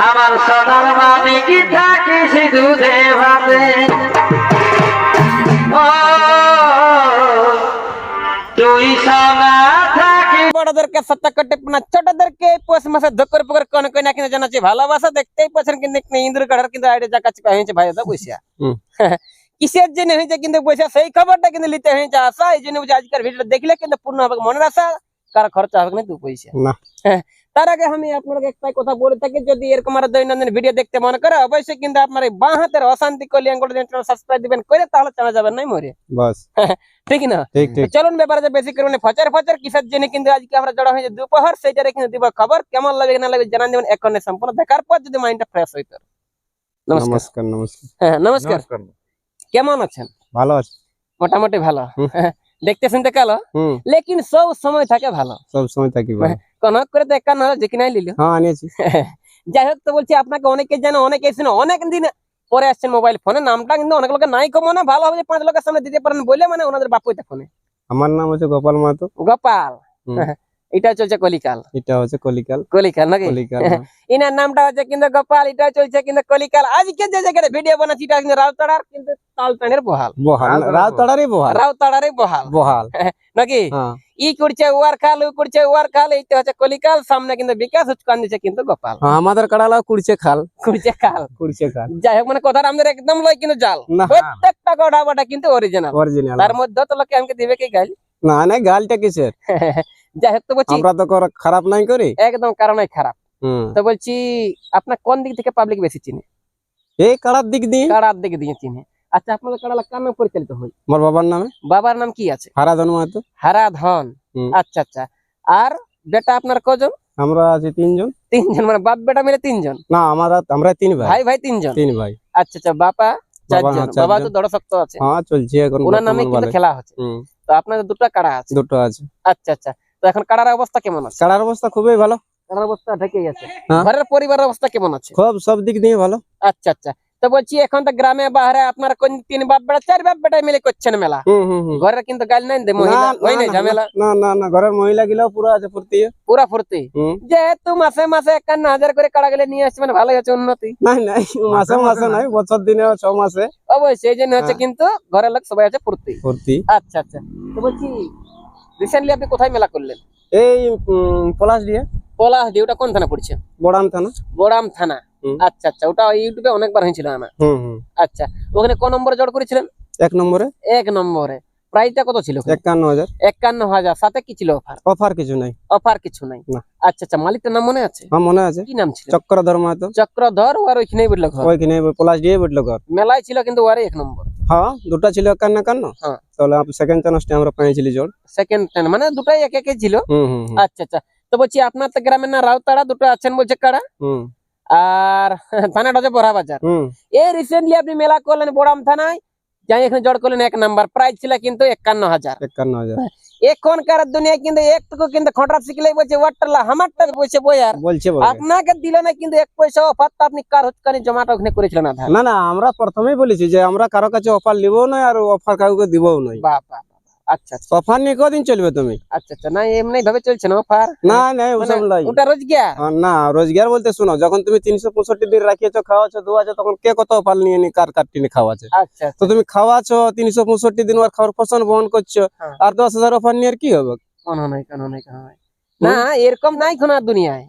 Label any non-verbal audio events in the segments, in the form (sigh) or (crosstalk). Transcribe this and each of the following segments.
আমার সোনার মানিক থাকিস দুধে ভাতে ও তুই সোনা থাকি বড়দেরকে সত্য কটে না ছোটদেরকে পোষ মাসে ধকর পকর কোন কোন না কিনা জানাচ্ছি। ভালোবাসা দেখতেই পাচ্ছেন কিন্তু ইন্দ্র কাঠার কিন্তু আইডিয়া যা কাছে হয়েছে ভাই দা বসিয়া হুম। (laughs) কিসের জন্য হয়েছে কিন্তু বসে সেই খবরটা কিন্তু নিতে হয়েছে আশা। এই জন্য বলছি আজকের ভিডিওটা দেখলে কিন্তু পূর্ণ হবে। মনের আশা কার খরচা হবে না দু পয়সা না। হ্যাঁ, তার আগে আমি আপনাকে একটাই কথা বলে থাকি যদি এরকম আর দৈনন্দিন ভিডিও দেখতে মনে করে অবশ্যই কিন্তু আপনার এই বাঁ হাতের অশান্তি কল্যাণ করে সাবস্ক্রাইব দিবেন করে তাহলে চালা যাবেন নাই মরে। বাস। (laughs) ঠিক না ঠিক ঠিক। তো চলুন ব্যাপারে যে বেশি করে ফচার ফচার কিসের জন্য কিন্তু আজকে আমরা জড়া হয়েছে দুপুর সেইটারে কিন্তু দিব খবর। কেমন লাগবে না লাগবে জানান দেবেন এখন সম্পূর্ণ দেখার পর যদি মাইন্ডটা ফ্রেশ হইতো। নমস্কার। নমস্কার নমস্কার। হ্যাঁ নমস্কার। কেমন আছেন? ভালো আছে। মোটামুটি ভালো। হুম। হ্যাঁ, দেখতে শুনতে কালো? হুম। লেকিন সব সময় থাকে ভালো। সব সময় থাকি ভালো। কোন করে তো একা হাজার যে কিনাই লিল। হ্যাঁ আনিয়েছি। (laughs) যাই হোক তো বলছি আপনাকে অনেকে জানে অনেকে এসেছেন অনেক দিন পরে আসছেন মোবাইল ফোনে নামটা কিন্তু অনেক লোকের নাই কম না ভালো হবে যে পাঁচ লোকের সামনে দিতে পারেন বলে মানে ওনাদের বাপুতে ফোনে আমার নাম হচ্ছে গোপাল মাহাতো। গোপাল। (laughs) এটা চলছে কলিকাল। এটা হচ্ছে কলিকাল। কলিকাল নাকি? কলিকাল হ্যাঁ। (laughs) ইনার নামটা হচ্ছে কিন্তু গোপাল এটা চলছে কিন্তু কলিকাল। আজকে যে জায়গায় ভিডিও বানাচ্ছি এটা কিন্তু রাউতাড়ার কিন্তু তালটানের বহাল। বহাল রাউতাড়ারই বহাল। রাউতাড়ারই বহাল। বহাল। (laughs) নাকি? হ্যাঁ। ই করছে ওয়ার খাল ও করছে ওয়ার খাল এইটা হচ্ছে কলিকাল সামনে কিন্তু বিকাশ দিচ্ছে কিন্তু গোপাল। হ্যাঁ, আমাদের কাড়ালা কুড়ছে খাল। করছে খাল। কুড়ছে খাল। যাই হোক মানে কথাটা আমাদের একদম লয় কিন্তু জাল। না। প্রত্যেকটা কথা বাটা কিন্তু অরিজিনাল অরিজিনাল তার মধ্যে তো লোকে আমাকে দিবে কি গাল? না না গালটা কিসের? (laughs) যাই হোক তো বলছি আমরা তো খারাপ নাই করি। একদম কারণই খারাপ। তো বলছি আপনার কোন দিক থেকে পাবলিক বেশি চিনে? এই কাড়ার দিক দিয়ে। কাড়ার দিকে দিয়ে চিনে। আচ্ছা আপনাদের কাড়ালা কার নাম পরিচালিত হয়? আমার বাবার নামে। বাবার নাম কি আছে? হারাধন মাহাতো। হারাধন আচ্ছা আচ্ছা। আর বেটা আপনার কজন? আমরা আছি তিনজন। তিনজন মানে বাপ বেটা মিলে তিনজন? না আমরা আমরা তিন ভাই। ভাই ভাই তিনজন? তিন ভাই। আচ্ছা আচ্ছা বাপা বাবা, চারজন। বাবা তো। আছে। হ্যাঁ চলছে এখন ওনার নামে কিন্তু খেলা হচ্ছে। তো আপনাদের দুটো কাড়া আছে? দুটো আছে। আচ্ছা আচ্ছা। তো এখন কাড়ার অবস্থা কেমন আছে? কাড়ার অবস্থা খুবই ভালো। কাড়ার অবস্থা ঢেকে গেছে হ্যাঁ। ঘরের পরিবারের অবস্থা কেমন আছে? খুব সব দিক দিয়ে ভালো। আচ্ছা আচ্ছা। তো বলছি এখন তো গ্রামে বাহারে আপনার কোন তিন বাপ বেটা চার বাপ বেটা মিলে করছেন মেলা? ঘরের কিন্তু গাল নাই দে মহিলা। ওই নাই ঝামেলা? না না না ঘরের মহিলা গিলাও পুরো আছে ফুর্তি। পুরা ফুর্তি? যেহেতু মাসে মাসে একান্ন হাজার করে কাড়া গেলে নিয়ে আসছে মানে ভালোই হচ্ছে উন্নতি। নাই নাই মাসে মাসে নাই। বছর দিনে ছ মাসে। অবশ্যই এই জন্য হচ্ছে হ্যাঁ। কিন্তু ঘরের লোক সবাই আছে ফুর্তি। ফুর্তি। আচ্ছা আচ্ছা। তো বলছি রিসেন্টলি আপনি কোথায় মেলা করলেন? এই পলাশ দিয়ে। পলাশ দিয়ে ওটা কোন থানা পড়ছে? বড়াম থানা। বোরাম থানা। আচ্ছা আচ্ছা ওটা ইউটিউবে অনেকবার হয়েছিল হুম আচ্ছা ওখানে কোন নম্বরে জড় করেছিলেন? এক নম্বরে। এক নম্বরে। প্রাইসটা কত ছিল? একান্ন হাজার। একান্ন হাজার। সাথে কি ছিল অফার অফার কিছু নাই। অফার কিছু নাই। আচ্ছা আচ্ছা মালিকটার নাম মনে আছে? আমার মনে আছে। কি নাম ছিল? চক্রধর মাহাতো। চক্রধর আর ওইখানেই বলল ঘর ওইখানে পলাশ দিয়ে বটলো ঘর মেলায় ছিল কিন্তু ওয়ারে এক নম্বর। হ্যাঁ দুটা ছিল একান্ন একান্ন হ্যাঁ। তাহলে সেকেন্ড চান্সটা আমরা পেয়েছিলি জল সেকেন্ড টাইম মানে দুটাই এক একে ছিল? আচ্ছা আচ্ছা। তো বলছি আপনার তো গ্রামের না রাউতাড়া দুটো আছেন বলছে কাড়া আর (laughs) থানাটা হচ্ছে বড়া বাজার। এই রিসেন্টলি আপনি মেলা করলেন বড়াম থানায় যাই এখানে জড় করলেন এক নাম্বার। প্রাইস ছিল কিন্তু একান্ন হাজার। একান্ন হাজার। এখনকার দুনিয়ায় কিন্তু একটুকু কিন্তু খটরা শিখলেই বলছে ওয়াটারলা হামারটা বলছে বইয়ার বলছে বলে আপনাকে দিল না কিন্তু এক পয়সা অফার তো আপনি কার হচ্ছে জমাটা ওখানে করেছিলেন না না আমরা প্রথমেই বলেছি যে আমরা কারও কাছে অফার নিবও না আর অফার কাউকে দিবও নাই বাবা আচ্ছা আচ্ছা। অফার নিয়ে কদিন চলবে তুমি? আচ্ছা আচ্ছা। না এমনি ভাবে চলছে না অফার। না না ওসব নাই। ওটা রোজগার? না রোজগার বলতে শুনো যখন তুমি তিনশো পঁয়ষট্টি দিন রাখিয়েছো খাওয়াছো দুয়াছো তখন কে কত অফার নিয়ে নি কার কার টিনে খাওয়াছে আচ্ছা তো তুমি খাওয়াছো তিনশো পঁয়ষট্টি দিন ওর খাওয়ার ফসল বহন করছ হ্যাঁ। আর দশ হাজার অফার নিয়ে আর কি হবে? কোন নাই কোন নাই কোন নাই। না এরকম নাই কোন দুনিয়ায়।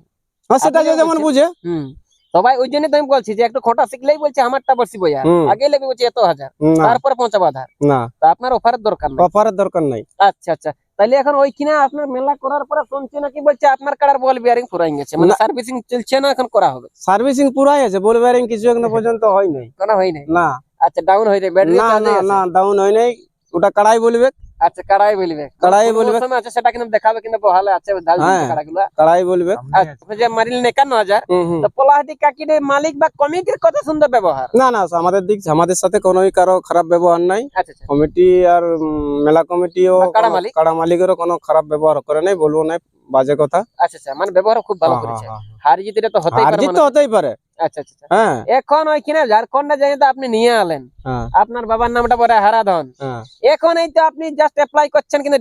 হ্যাঁ সেটা যেমন বুঝে। হুম। সবাই ওই জন্য তো আমি বলছি যে একটু খোটা শিখলেই বলছে আমারটা বসি বইয়া। আগে লেগে বলছে এত হাজার তারপরে পৌঁছাবো আধার। না। তা আপনার অফারের দরকার নাই। অফারের দরকার নাই। আচ্ছা আচ্ছা। তাহলে এখন ওইখানে আপনার মেলা করার পরে শুনছি নাকি বলছে আপনার কাড়ার বল বিয়ারিং পুরাই গেছে। মানে সার্ভিসিং চলছে না এখন করা হবে? সার্ভিসিং পুরাই আছে বল বেয়ারিং কিছু এখনও (laughs) পর্যন্ত হয় নাই। করা হয় নাই? না। আচ্ছা ডাউন হয়ে যায় ব্যাটারি না না না ডাউন হয় নাই। ওটা কাড়াই বলবে? আচ্ছা কাড়াই বলবে। কাড়াই বলবে। মৌসুমে আছে সেটা কিন্তু দেখাবে কিন্তু বহালে আছে হ্যাঁ। কাড়াগুলো কাড়াই বলবে। আচ্ছা যে মারিলেন একান্ন হাজার তো পলাহাটি কাকিরে মালিক বা কমিটির কত সুন্দর ব্যবহার? না না আমাদের দিক আমাদের সাথে কোনোই কারও খারাপ ব্যবহার নাই। আচ্ছা আচ্ছা। কমিটি আর মেলা কমিটিও কাড়া কোনো- মালিক? কাড়া মালিকেরও কোনো খারাপ ব্যবহার করে নাই বলব নাই বাজে কথা। আচ্ছা আচ্ছা মানে ব্যবহার খুব ভালো হ্যাঁ, করেছে। হ্যাঁ, হ্যাঁ। হার জিতিটা তো হতেই আর পারে জিত তো হতেই পারে। আচ্ছা আচ্ছা আচ্ছা। হ্যাঁ। এখন ওইখানে ঝাড়খণ্ডে যাই তো আপনি নিয়ে আলেন। হ্যাঁ। আপনার বাবার নামটা পরে হারাধন। হ্যাঁ। এখন এই তো আপনি জাস্ট অ্যাপ্লাই করছেন কিন্তু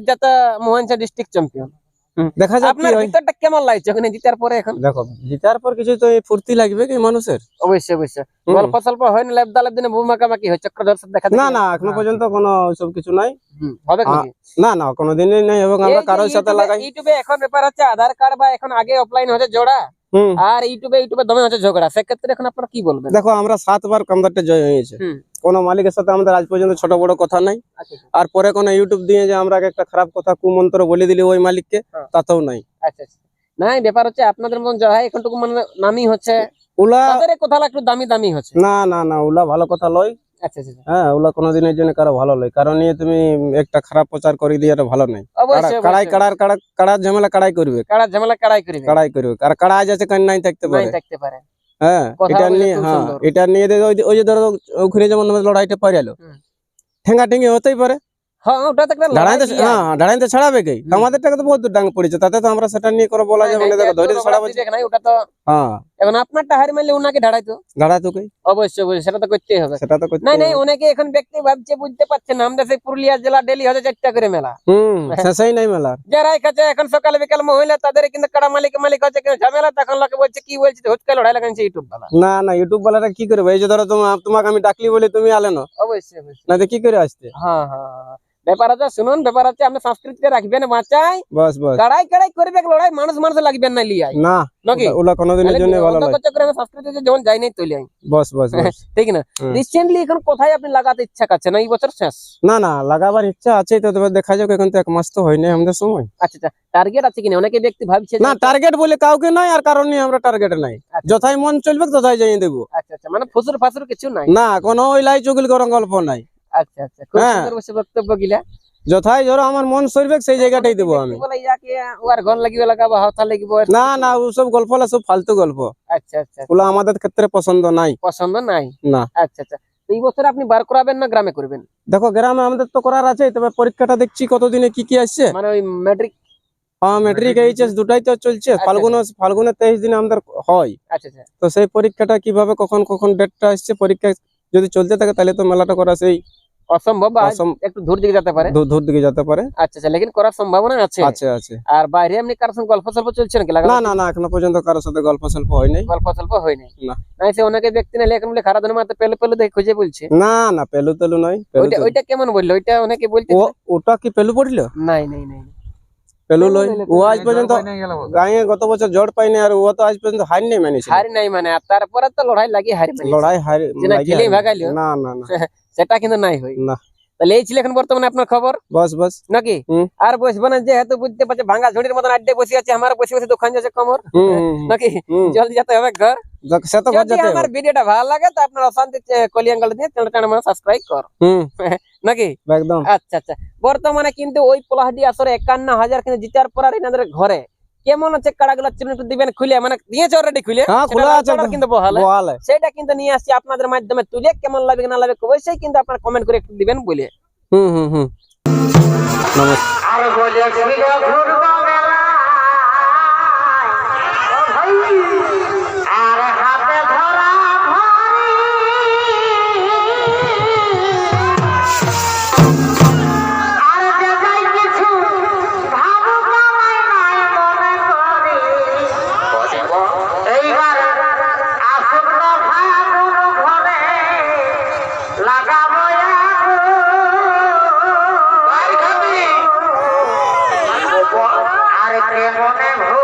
মোহনসা ডিস্ট্রিক্ট চ্যাম্পিয়ন দেখা যাক আপনার ভিতরটা কেমন লাগছে? ওখানে জিতার পরে এখন? দেখো জিতার পর কিছু তো ফুর্তি লাগবে কি মানুষের? অবশ্যই অবশ্যই। গল্প হয় না লেবদা লেবদিনে ভূমাকামাকি হয় দেখা না না এখনও। পর্যন্ত কোনো ওইসব কিছু নাই। হবে না না কোনোদিনই নাই এবং আমরা কারোর সাথে ইউটিউবে- লাগাই ইউটিউবে এখন ব্যাপার হচ্ছে আধার কার্ড বা এখন আগে অফলাইন হচ্ছে জোড়া। আর ইউটিউবে ইউটিউবে দমে হচ্ছে ঝগড়া। সেক্ষেত্রে এখন আপনারা কি বলবেন? দেখো আমরা সাতবার কামদারটা জয় হয়েছে। কোন মালিকের সাথে আমাদের আজ পর্যন্ত ছোট বড় কথা নাই। আচ্ছা আর পরে কোন ইউটিউব দিয়ে যে আমরা একটা খারাপ কথা কুমন্ত্র বলে দিলি ওই মালিককে হ্যাঁ। তাতেও নাই। আচ্ছা আচ্ছা। নাই ব্যাপার হচ্ছে আপনাদের মতন যারা এখনটুকু মানে নামি হচ্ছে। ওলা তাদের কথা একটু দামি দামি হচ্ছে। না না না ওলা ভালো কথা লয়। আচ্ছা আচ্ছা আচ্ছা। হ্যাঁ কোনোদিনের জন্য কারও ভালো নয়। কারণ নিয়ে তুমি একটা খারাপ প্রচার করে দিয়ে এটা ভালো নয়। কাড়াই কাড়ার কাড়া কাড়ার ঝামেলা কাড়াই করবে। কাড়া ঝামেলা কাড়াই করবে। কাড়াই করবে। আর কাড়া যাচ্ছে কান নাই থাকতে পারে। থাকতে পারে। হ্যাঁ এটা নিয়ে হ্যাঁ এটা নিয়ে ওই যে- ধরো ওখানে যেমন লড়াইটা পারে। ঠেঙ্গা ঠেঙ্গি হতেই পারে। হ্যাঁ ওটা তো একটা। হ্যাঁ দাঁড়াই ছাড়াবে কি? আমাদের টাকা তো বহুত ডাং পড়েছে তাতে তো আমরা সেটা নিয়ে করে বলা যাবে না। দেখো ধরে একটু ছাড়াবো নাই, ওটা তো হ্যাঁ। এখন আপনারটা হারি মারলে ওনাকে কি? অবশ্যই অবশ্যই সেটা তো করতেই হবে। সেটা তো করতে অনেকে এখন ব্যক্তি ভাবছে বুঝতে পারছে না আমরা সেই পুরুলিয়া জেলা ডেলি হচ্ছে চারটা করে মেলা। হুম শেষই নাই মেলা। যারাই কাছে এখন সকালে বিকাল মহিলা তাদের কিন্তু কাড়া মালিক মালিক হচ্ছে ঝামেলা তখন লোকে বলছে কি বলছে হুটকে লড়াই লাগাচ্ছে ইউটিউব বালা। না না ইউটিউব বালারা কি করবে এই যে ধরো তোমাকে আমি ডাকলি বলে তুমি আলে না? অবশ্যই অবশ্যই। না কি করে আসতে? হ্যাঁ হ্যাঁ হ্যাঁ। ব্যাপার আছে শুনুন ব্যাপার আছে আপনি সংস্কৃতিকে রাখবেন বাঁচাই। বাস বাস। কাড়াই কাড়াই করবে লড়াই মানুষ মানুষ লাগবেন না লিয়াই না নাকি? ওটা- ওটা কোনোদিনের জন্য ভালো লাগে চক্রে আমি সংস্কৃতিতে যেমন যাই নাই তৈরি বস বস বস। ঠিক না? রিসেন্টলি এখন কোথায় আপনি লাগাতে ইচ্ছা করছেন? এই বছর শেষ? না না লাগাবার ইচ্ছা আছে তো তবে দেখা যাক এখন তো এক মাস তো হয়নি আমাদের সময়। আচ্ছা আচ্ছা টার্গেট আছে কিনা? অনেকে ব্যক্তি ভাবছে না টার্গেট বলে কাউকে নাই আর কারণ নিয়ে আমরা টার্গেট নাই। আচ্ছা। যথাই মন চলবে তথাই যাই দেবো। আচ্ছা আচ্ছা মানে ফুসুর ফাসুর কিছু নাই? না কোনো ওই লাই চুগল গরম গল্প নাই। আচ্ছা আচ্ছা। খুব হ্যাঁ। সুন্দর বসে বক্তব্য গিলা যথাই ধরো আমার মন সরবে সেই জায়গাটাই দেবো আমি। বলে ওর ঘর লাগিবে লাগিবে। না না ওসব গল্প হলো সব ফালতু গল্প। আচ্ছা আচ্ছা। ওগুলো আমাদের ক্ষেত্রে পছন্দ নাই। পছন্দ নাই? না। আচ্ছা আচ্ছা। এই বছর আপনি বার করাবেন না গ্রামে করবেন? দেখো গ্রামে আমাদের তো করার আছে তবে পরীক্ষাটা দেখছি কতদিনে কি কি আসছে। মানে ওই ম্যাট্রিক হ্যাঁ মেট্রিক এইচএস দুটাই তো চলছে। আচ্ছা, ফাল্গুন ফাল্গুনে তেইশ দিনে আমাদের হয়। আচ্ছা আচ্ছা। তো সেই পরীক্ষাটা কীভাবে কখন কখন ডেটটা আসছে পরীক্ষা যদি চলতে থাকে তাহলে তো মেলাটা করা সেই অসম্ভব অসম- একটু দূর দিকে যেতে পারে। দূর দিকে যেতে পারে। আচ্ছা আচ্ছা লেকিন করার সম্ভাবনা আছে? আছে আছে। আর বাইরে এমনি কারোর সঙ্গে গল্প সল্প চলছে নাকি? না না না এখনও পর্যন্ত কারোর সাথে গল্প স্বল্প হয় নাই গল্প সল্প হয়নি? না। নাই সে অনেকে ব্যক্তি না এখন বলে খারাপ মারতে পেলে পেলে দেখে খুঁজে বলছে। না না পেলু তেলু নয় ওইটা ওইটা কেমন বলল? ওইটা অনেকে বলছে ওটা কি পেলু পড়ল? নাই নাই নাই। পেলু লইলে ও আজ পর্যন্ত গাঁয়ে গত বছর জড় পাইনি আর ও তো আজ পর্যন্ত হার নেই মানিছে। হারি নাই মানে আর তারপরে তো লড়াই লাগি হারি মানে লড়াই হার লাগি ভাগাইলো। না না না। সেটা কিন্তু নাই হই। না। তাহলে এই ছিল এখন বর্তমানে আপনার খবর? বস বস। নাকি? আর বসবো না যেহেতু বুঝতে পারছে ভাঙা ঝুড়ির মতন আড্ডে বসে আছে আমার বসে বসে দোকান যাচ্ছে কমর। নাকি? জলদি যেতে হবে ঘর। সে তো ঘর যেতে আমার ভিডিওটা ভালো লাগে তো আপনার অশান্তি কলিয়াঙ্গল দিয়ে চ্যানেলটা আমার সাবস্ক্রাইব কর। হুম। (laughs) নাকি? একদম। আচ্ছা আচ্ছা। বর্তমানে কিন্তু ওই আসরে কিন্তু জিতার পর আর এনাদের ঘরে। কেমন কাড়াগুলো দিবেন খুলে? মানে দিয়েছে অলরেডি খুলে? হ্যাঁ। কিন্তু বহাল। সেটা কিন্তু নিয়ে আসছি আপনাদের মাধ্যমে তুলে। কেমন লাগবে না লাগবে অবশ্যই কিন্তু আপনারা কমেন্ট করে একটু দিবেন বলে। হুম হুম হুম। নমস্কার हरे कृष्ण